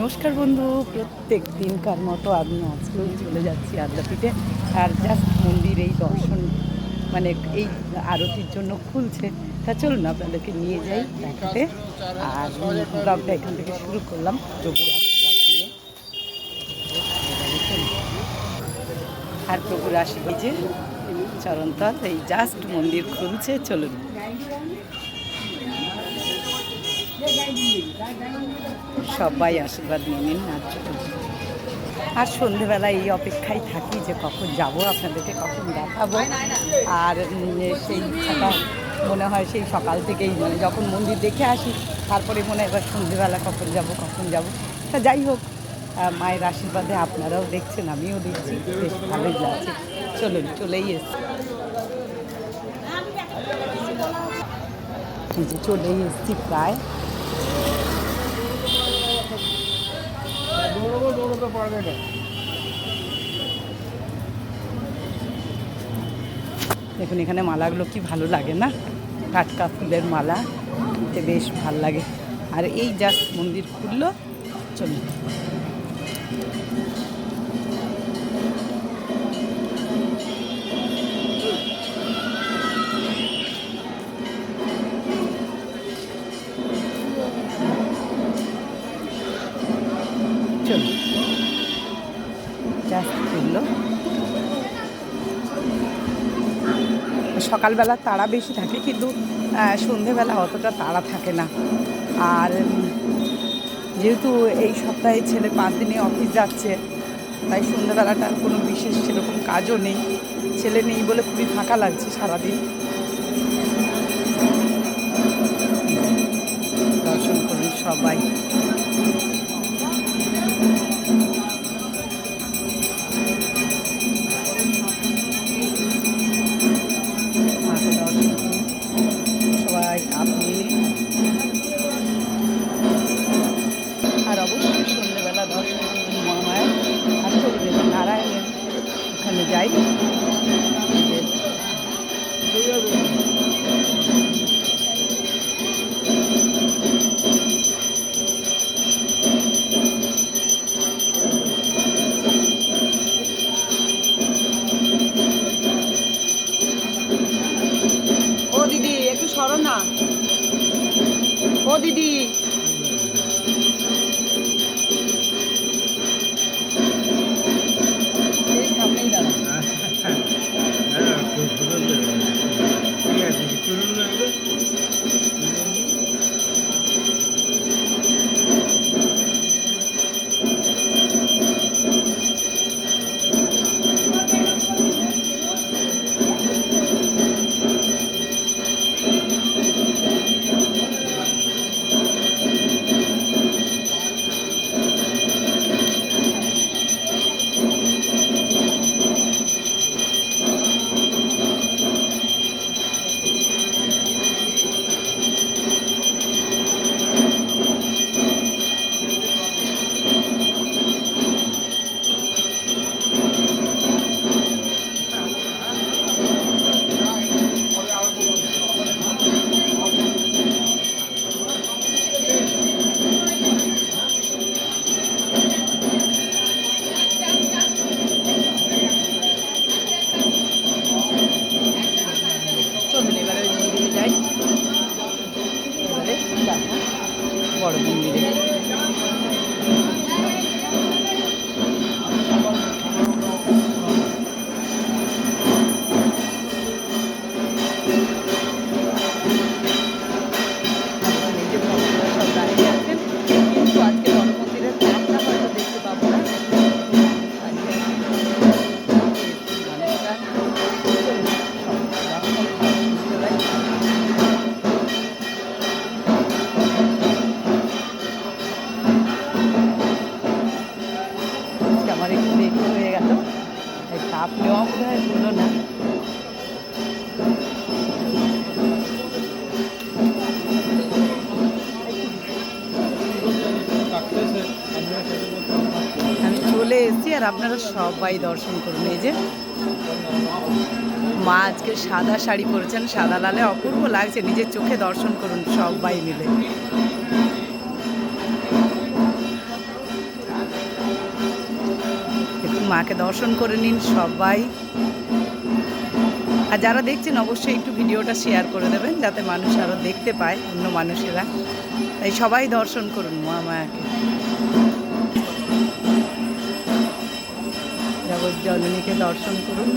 নমস্কার বন্ধু, প্রত্যেক দিনকার মতো আমি আজকেও চলে যাচ্ছি আদ্যাপীঠে। আর জাস্ট মন্দির এই দর্শন মানে এই আরতির জন্য খুলছে। তা চলুন, আপনাদেরকে নিয়ে যাই দেখাতে। আর ব্লগটা এখান থেকে শুরু করলাম, প্রভুর নিয়ে। আর প্রভুর আশীর্বাদ যে চরণতল, এই জাস্ট মন্দির খুলছে, চলুন। সবাই আশীর্বাদ নিয়ে নিন, আর। আর সন্ধেবেলা এই অপেক্ষায় থাকি যে কখন যাব, আপনাদেরকে কখন দেখাবো। আর সেই ইচ্ছাটা মনে হয় সেই সকাল থেকেই মানে যখন মন্দির দেখে আসি, তারপরে মনে হয় এবার সন্ধেবেলা কখন যাব কখন যাব। তা যাই হোক মায়ের আশীর্বাদে আপনারাও দেখছেন, আমিও দেখছি, বেশ ভালোই লাগছে। চলুন, চলেই এসছি। চলেই এসছি প্রায়। পারবে না। দেখুন, এখানে মালাগুলো কি ভালো লাগে না? টাটকা ফুলের মালা এতে বেশ ভালো লাগে। আর এই জাস্ট মন্দির খুললো, চলুন। জাস্ট সকালবেলা তাড়া বেশি থাকে, কিন্তু সন্ধেবেলা অতটা তাড়া থাকে না। আর যেহেতু এই সপ্তাহে ছেলে পাঁচ দিনে অফিস যাচ্ছে, তাই সন্ধেবেলাটা আর কোনো বিশেষ সেরকম কাজও নেই। ছেলে নেই বলে খুবই ফাঁকা লাগছে সারাদিন। দর্শন করুন সবাই। সবাই আপনি আর অবশ্যই সন্ধ্যেবেলা দশটা মহামায়ের মহামায় আর এবার নারায়ণের ওখানে যাই। ও দিদি। চাপ নেওয়া বোধ হয় হলো না। আমি চলে এসেছি আর আপনারা সবাই দর্শন করুন। এই যে মা আজকে সাদা শাড়ি পরেছেন, সাদা লালে অপূর্ব লাগছে। নিজের চোখে দর্শন করুন সবাই মিলে। মাকে দর্শন করে নিন সবাই। আর যারা দেখছেন, অবশ্যই একটু ভিডিওটা শেয়ার করে দেবেন, যাতে মানুষ আরও দেখতে পায় অন্য মানুষেরা। তাই সবাই দর্শন করুন মা মায়াকে জগৎ জননীকে দর্শন করুন।